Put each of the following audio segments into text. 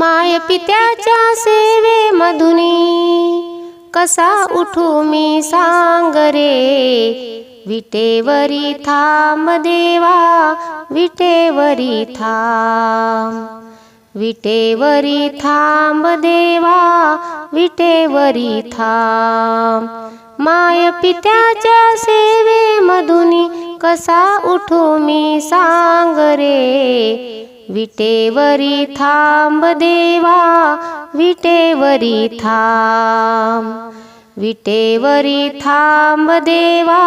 माय पित्याच्या सेवे मधुनी कसा उठू मी सांग रे? विटेवरी थांब देवा विटेवरी थांब. विटेवरी थांब देवा विटेवरी थांब. माय पित्याच्या सेवे मधुनी कसा उठू मी सांग रे? विटेवरी थांब देवा विटेवरी थांब. विटेवरी थांब देवा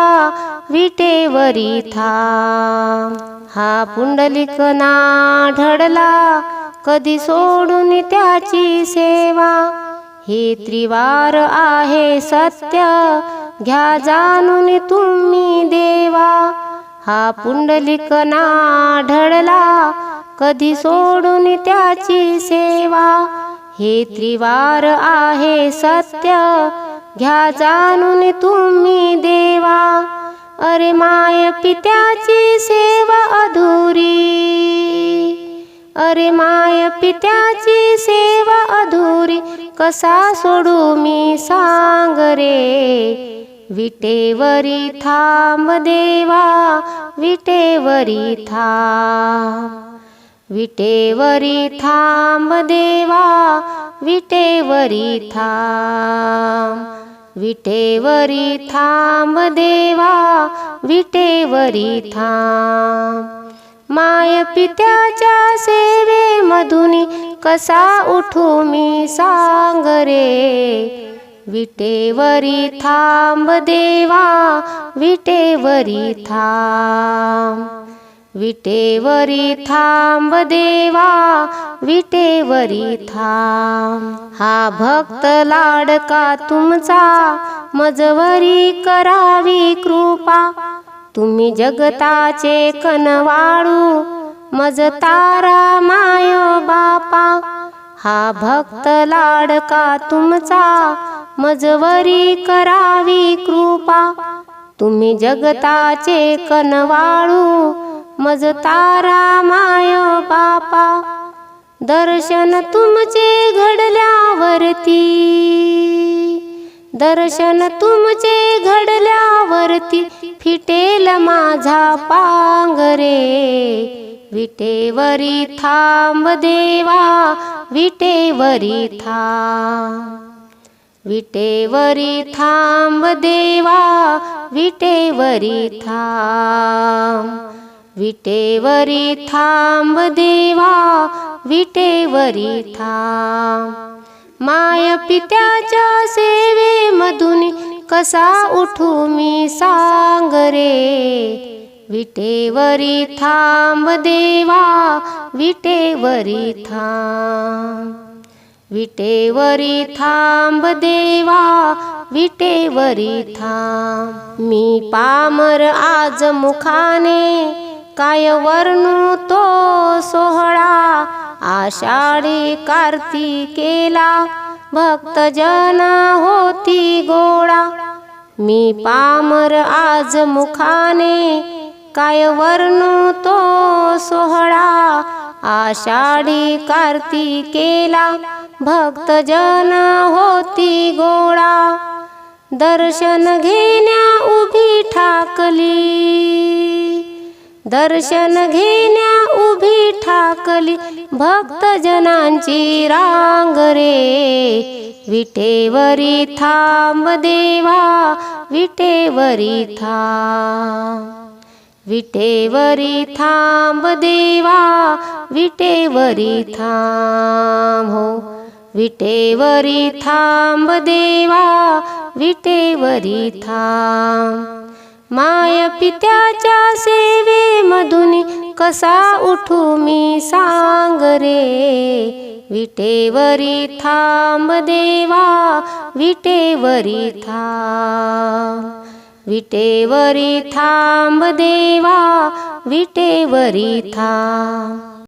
विटेवरी थांब. हा पुंडलिक ना ढळला कधी सोडून त्याची सेवा. हे त्रिवार आहे सत्य घ्या जाणून तुम्ही देवा. हा पुंडलिक ना ढळला कधी सोडून त्याची सेवा? हे त्रिवार आहे सत्य घ्या जाणून तुम्ही देवा. अरे माय पित्याची सेवा अधुरी. अरे माय पित्याची सेवा अधुरी कसा सोडू मी सांग रे? विटेवरी थांब देवा विटेवरी थांब. विटेवरी थांब देवा विटेवरी थांब. विटेवरी थांब देवा विटेवरी थांब. माय पित्याच्या सेवे मधुनी कसा उठू मी सांग रे. विटेवरी थांब देवा विटेवरी थांब. विटेवरी थांब देवा विटेवरी थांब. हा भक्त लाडका तुमचा मजवरी करावी कृपा. तुम्ही जगताचे कनवाळू मज तारा माय बापा. हा भक्त लाडका तुमचा मजवरी करावी कृपा. तुम्ही जगताचे कनवाळू मज तारा माय बापा दर्शन तुमचे घडल्यावरती. दर्शन तुमचे घडल्यावरती फिटेल माझा पांगरे विटेवरी थांब देवा विटेवरी थांब. विटेवरी थांब देवा विटेवरी थांब. विटेवरी थांब देवा विटेवरी थांब. माय पित्याच्या सेवे मधून कसा उठू मी सांग रे. विटेवरी थांब देवा विटेवरी थांब. विटेवरी थांब देवा विटेवरी थांब. मी पामर आज मुखाने काय वर्णू तो सोहळा? आषाढी कार्तिकेला भक्तजन होती गोळा. मी पामर आज मुखाने काय वर्णू तो सोहळा? आषाढी कार्तिकेला भक्तजन होती गोळा. दर्शन घेण्या उभी ठाकली. दर्शन घेण्या उभी ठाकली. भक्तजनांची रांग रे. विटेवरी थांब देवा विटेवरी थांब. विटेवरी थांब देवा विटेवरी थांब हो. विटेवरी थांब देवा विटेवरी थांब. माय पित्याच्या सेवेमधून कसा उठू मी सांग रे? विटेवरी थांब देवा विटेवरी थांब. विटेवरी थांब देवा विटेवरी थांब.